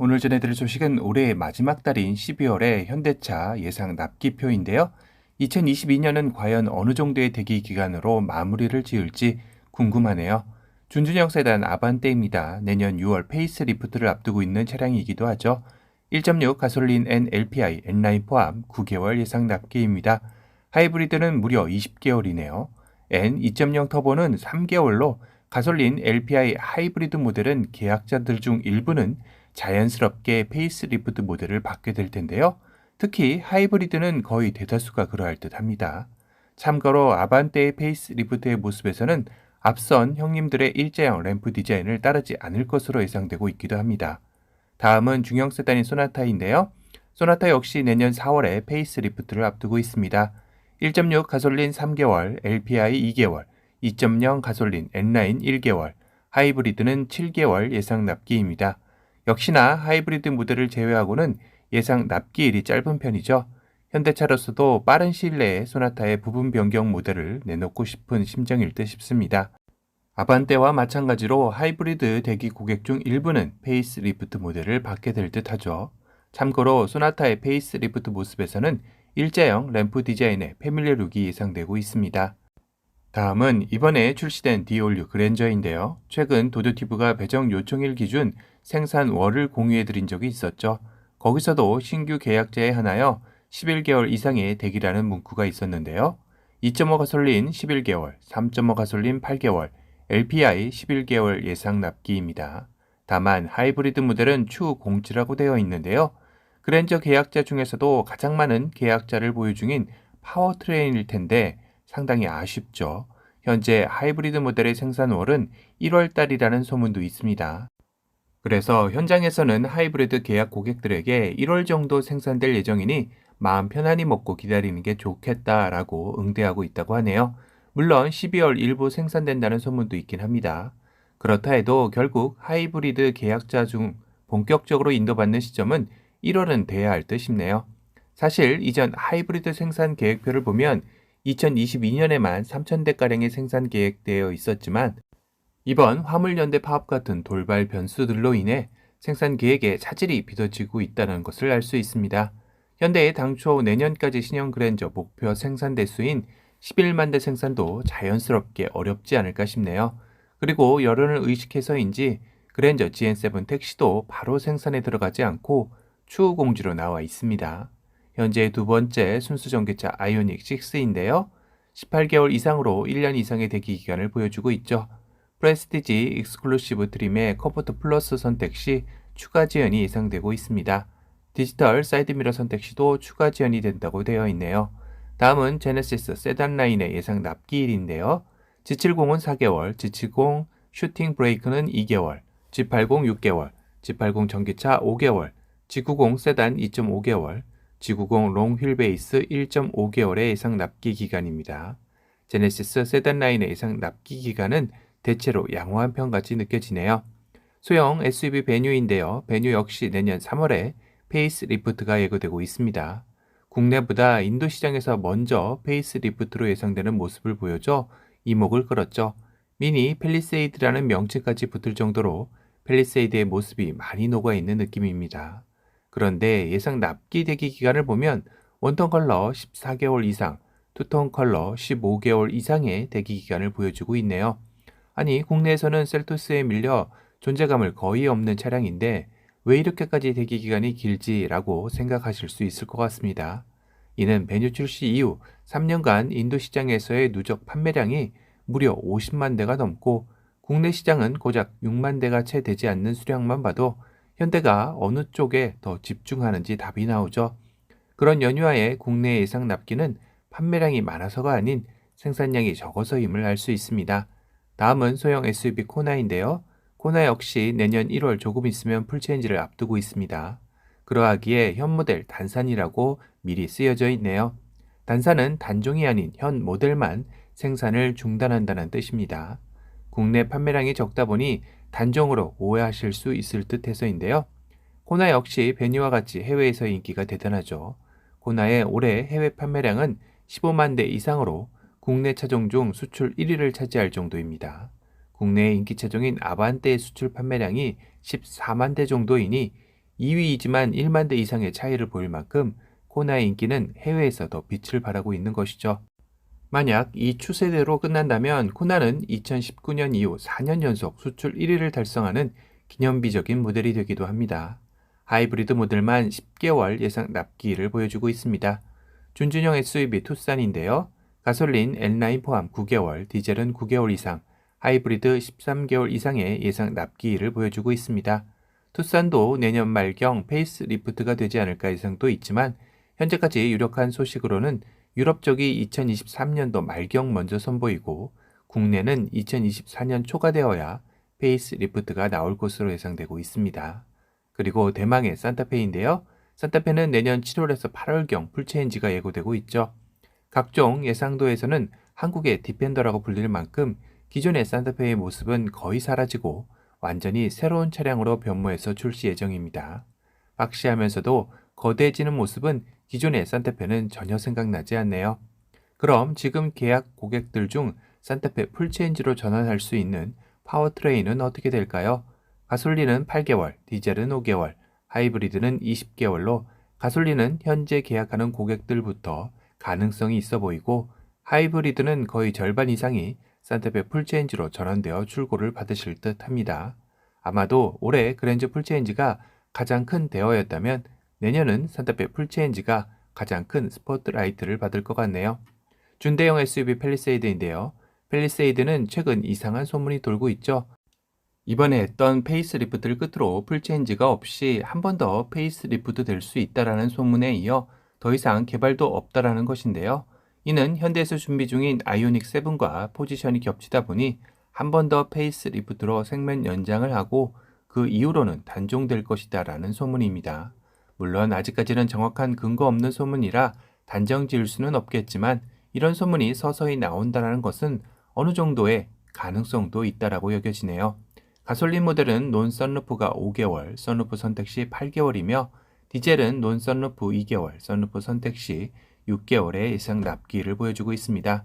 오늘 전해드릴 소식은 올해의 마지막 달인 12월의 현대차 예상 납기표인데요. 2022년은 과연 어느 정도의 대기 기간으로 마무리를 지을지 궁금하네요. 준준형 세단 아반떼입니다. 내년 6월 페이스 리프트를 앞두고 있는 차량이기도 하죠. 1.6 가솔린 N LPI N라인 포함 9개월 예상 납기입니다. 하이브리드는 무려 20개월이네요. N 2.0 터보는 3개월로 가솔린 LPI 하이브리드 모델은 계약자들 중 일부는 자연스럽게 페이스리프트 모델을 받게 될 텐데요. 특히 하이브리드는 거의 대다수가 그러할 듯 합니다. 참고로 아반떼의 페이스리프트의 모습에서는 앞선 형님들의 일자형 램프 디자인을 따르지 않을 것으로 예상되고 있기도 합니다. 다음은 중형 세단인 소나타인데요. 소나타 역시 내년 4월에 페이스리프트를 앞두고 있습니다. 1.6 가솔린 3개월, LPI 2개월, 2.0 가솔린 N라인 1개월, 하이브리드는 7개월 예상 납기입니다. 역시나 하이브리드 모델을 제외하고는 예상 납기일이 짧은 편이죠. 현대차로서도 빠른 시일 내에 소나타의 부분 변경 모델을 내놓고 싶은 심정일 듯 싶습니다. 아반떼와 마찬가지로 하이브리드 대기 고객 중 일부는 페이스 리프트 모델을 받게 될 듯 하죠. 참고로 소나타의 페이스 리프트 모습에서는 일자형 램프 디자인의 패밀리 룩이 예상되고 있습니다. 다음은 이번에 출시된 디올류 그랜저인데요. 최근 도드티브가 배정 요청일 기준 생산월을 공유해드린 적이 있었죠. 거기서도 신규 계약자에 하나여 11개월 이상의 대기라는 문구가 있었는데요. 2.5 가솔린 11개월, 3.5 가솔린 8개월, LPI 11개월 예상 납기입니다. 다만 하이브리드 모델은 추후 공지라고 되어 있는데요. 그랜저 계약자 중에서도 가장 많은 계약자를 보유 중인 파워트레인일 텐데 상당히 아쉽죠. 현재 하이브리드 모델의 생산월은 1월 달이라는 소문도 있습니다. 그래서 현장에서는 하이브리드 계약 고객들에게 1월 정도 생산될 예정이니 마음 편안히 먹고 기다리는 게 좋겠다라고 응대하고 있다고 하네요. 물론 12월 일부 생산된다는 소문도 있긴 합니다. 그렇다 해도 결국 하이브리드 계약자 중 본격적으로 인도받는 시점은 1월은 돼야 할 듯 싶네요. 사실 이전 하이브리드 생산 계획표를 보면 2022년에만 3,000대가량의 생산 계획되어 있었지만 이번 화물연대 파업 같은 돌발 변수들로 인해 생산 계획에 차질이 빚어지고 있다는 것을 알 수 있습니다. 현대의 당초 내년까지 신형 그랜저 목표 생산 대수인 11만 대 생산도 자연스럽게 어렵지 않을까 싶네요. 그리고 여론을 의식해서인지 그랜저 GN7 택시도 바로 생산에 들어가지 않고 추후 공지로 나와 있습니다. 현재 두 번째 순수 전기차 아이오닉 6인데요. 18개월 이상으로 1년 이상의 대기 기간을 보여주고 있죠. 프레스티지 익스클루시브 트림의 커포트 플러스 선택 시 추가 지연이 예상되고 있습니다. 디지털 사이드미러 선택 시도 추가 지연이 된다고 되어 있네요. 다음은 제네시스 세단 라인의 예상 납기일인데요. G70은 4개월, G70 슈팅 브레이크는 2개월, G80 6개월, G80 전기차 5개월, G90 세단 2.5개월, G90 롱 휠 베이스 1.5개월의 예상 납기 기간입니다. 제네시스 세단 라인의 예상 납기 기간은 대체로 양호한 편같이 느껴지네요. 소형 SUV 베뉴인데요. 베뉴 역시 내년 3월에 페이스 리프트가 예고되고 있습니다. 국내보다 인도 시장에서 먼저 페이스 리프트로 예상되는 모습을 보여줘 이목을 끌었죠. 미니 펠리세이드라는 명칭까지 붙을 정도로 펠리세이드의 모습이 많이 녹아 있는 느낌입니다. 그런데 예상 납기 대기 기간을 보면 원톤 컬러 14개월 이상, 투톤 컬러 15개월 이상의 대기 기간을 보여주고 있네요. 아니, 국내에서는 셀토스에 밀려 존재감을 거의 없는 차량인데 왜 이렇게까지 대기 기간이 길지라고 생각하실 수 있을 것 같습니다. 이는 베뉴 출시 이후 3년간 인도 시장에서의 누적 판매량이 무려 50만 대가 넘고 국내 시장은 고작 6만 대가 채 되지 않는 수량만 봐도 현대가 어느 쪽에 더 집중하는지 답이 나오죠. 그런 연유하에 국내 예상 납기는 판매량이 많아서가 아닌 생산량이 적어서임을 알 수 있습니다. 다음은 소형 SUV 코나인데요. 코나 역시 내년 1월 조금 있으면 풀체인지를 앞두고 있습니다. 그러하기에 현 모델 단산이라고 미리 쓰여져 있네요. 단산은 단종이 아닌 현 모델만 생산을 중단한다는 뜻입니다. 국내 판매량이 적다 보니 단종으로 오해하실 수 있을 듯 해서인데요. 코나 역시 베니와 같이 해외에서 인기가 대단하죠. 코나의 올해 해외 판매량은 15만 대 이상으로 국내 차종 중 수출 1위를 차지할 정도입니다. 국내의 인기 차종인 아반떼의 수출 판매량이 14만 대 정도이니 2위이지만 1만 대 이상의 차이를 보일 만큼 코나의 인기는 해외에서 더 빛을 발하고 있는 것이죠. 만약 이 추세대로 끝난다면 코나는 2019년 이후 4년 연속 수출 1위를 달성하는 기념비적인 모델이 되기도 합니다. 하이브리드 모델만 10개월 예상 납기를 보여주고 있습니다. 준준형 SUV 투싼인데요. 가솔린 L9 포함 9개월, 디젤은 9개월 이상, 하이브리드 13개월 이상의 예상 납기를 보여주고 있습니다. 투싼도 내년 말경 페이스 리프트가 되지 않을까 예상도 있지만 현재까지 유력한 소식으로는 유럽 쪽이 2023년도 말경 먼저 선보이고 국내는 2024년 초가 되어야 페이스 리프트가 나올 것으로 예상되고 있습니다. 그리고 대망의 산타페인데요. 산타페는 내년 7월에서 8월경 풀체인지가 예고되고 있죠. 각종 예상도에서는 한국의 디펜더라고 불릴 만큼 기존의 산타페의 모습은 거의 사라지고 완전히 새로운 차량으로 변모해서 출시 예정입니다. 박시하면서도 거대해지는 모습은 기존의 산타페는 전혀 생각나지 않네요. 그럼 지금 계약 고객들 중 산타페 풀체인지로 전환할 수 있는 파워트레인은 어떻게 될까요? 가솔린은 8개월, 디젤은 5개월, 하이브리드는 20개월로 가솔린은 현재 계약하는 고객들부터 가능성이 있어 보이고 하이브리드는 거의 절반 이상이 산타페 풀체인지로 전환되어 출고를 받으실 듯 합니다. 아마도 올해 그랜저 풀체인지가 가장 큰 대어였다면 내년은 산타페 풀체인지가 가장 큰 스포트라이트를 받을 것 같네요. 준대형 SUV 펠리세이드인데요. 펠리세이드는 최근 이상한 소문이 돌고 있죠. 이번에 했던 페이스리프트를 끝으로 풀체인지가 없이 한 번 더 페이스리프트 될 수 있다라는 소문에 이어 더 이상 개발도 없다라는 것인데요. 이는 현대에서 준비 중인 아이오닉 7과 포지션이 겹치다 보니 한 번 더 페이스리프트로 생명 연장을 하고 그 이후로는 단종될 것이다라는 소문입니다. 물론 아직까지는 정확한 근거 없는 소문이라 단정 지을 수는 없겠지만 이런 소문이 서서히 나온다는 것은 어느 정도의 가능성도 있다라고 여겨지네요. 가솔린 모델은 논 썬루프가 5개월, 썬루프 선택 시 8개월이며 디젤은 논 썬루프 2개월, 썬루프 선택 시 6개월의 예상 납기를 보여주고 있습니다.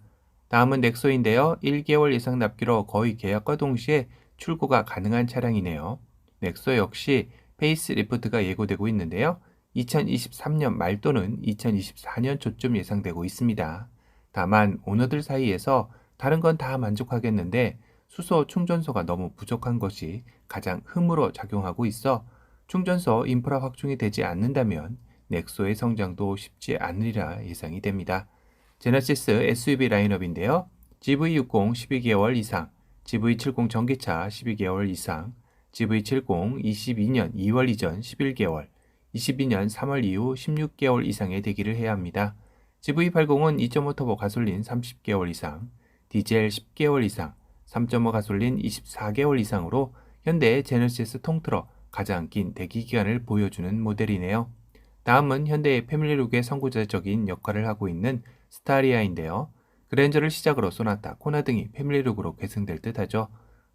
다음은 넥소인데요. 1개월 예상 납기로 거의 계약과 동시에 출고가 가능한 차량이네요. 넥소 역시 페이스 리프트가 예고되고 있는데요. 2023년 말 또는 2024년 초쯤 예상되고 있습니다. 다만 오너들 사이에서 다른 건 다 만족하겠는데 수소 충전소가 너무 부족한 것이 가장 흠으로 작용하고 있어 충전소 인프라 확충이 되지 않는다면 넥소의 성장도 쉽지 않으리라 예상이 됩니다. 제너시스 SUV 라인업인데요. GV60 12개월 이상, GV70 전기차 12개월 이상, GV70 22년 2월 이전 11개월, 22년 3월 이후 16개월 이상의 대기를 해야 합니다. GV80은 2.5 터보 가솔린 30개월 이상, 디젤 10개월 이상, 3.5 가솔린 24개월 이상으로 현대 제너시스 통틀어 가장 긴 대기 기간을 보여주는 모델이네요. 다음은 현대의 패밀리룩의 선구자적인 역할을 하고 있는 스타리아인데요. 그랜저를 시작으로 소나타, 코나 등이 패밀리룩으로 계승될 듯하죠.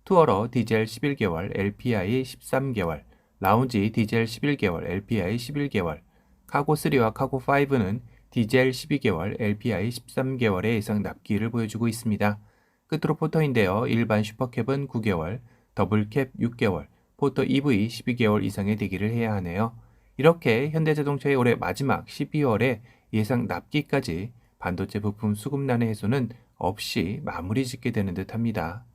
투어러 디젤 11개월, LPI 13개월, 라운지 디젤 11개월, LPI 11개월, 카고3와 카고5는 디젤 12개월, LPI 13개월의 예상 납기를 보여주고 있습니다. 끝으로 포터인데요. 일반 슈퍼캡은 9개월, 더블캡 6개월, 포터 EV 12개월 이상의 대기를 해야 하네요. 이렇게 현대자동차의 올해 마지막 12월에 예상 납기까지 반도체 부품 수급난의 해소는 없이 마무리 짓게 되는 듯 합니다.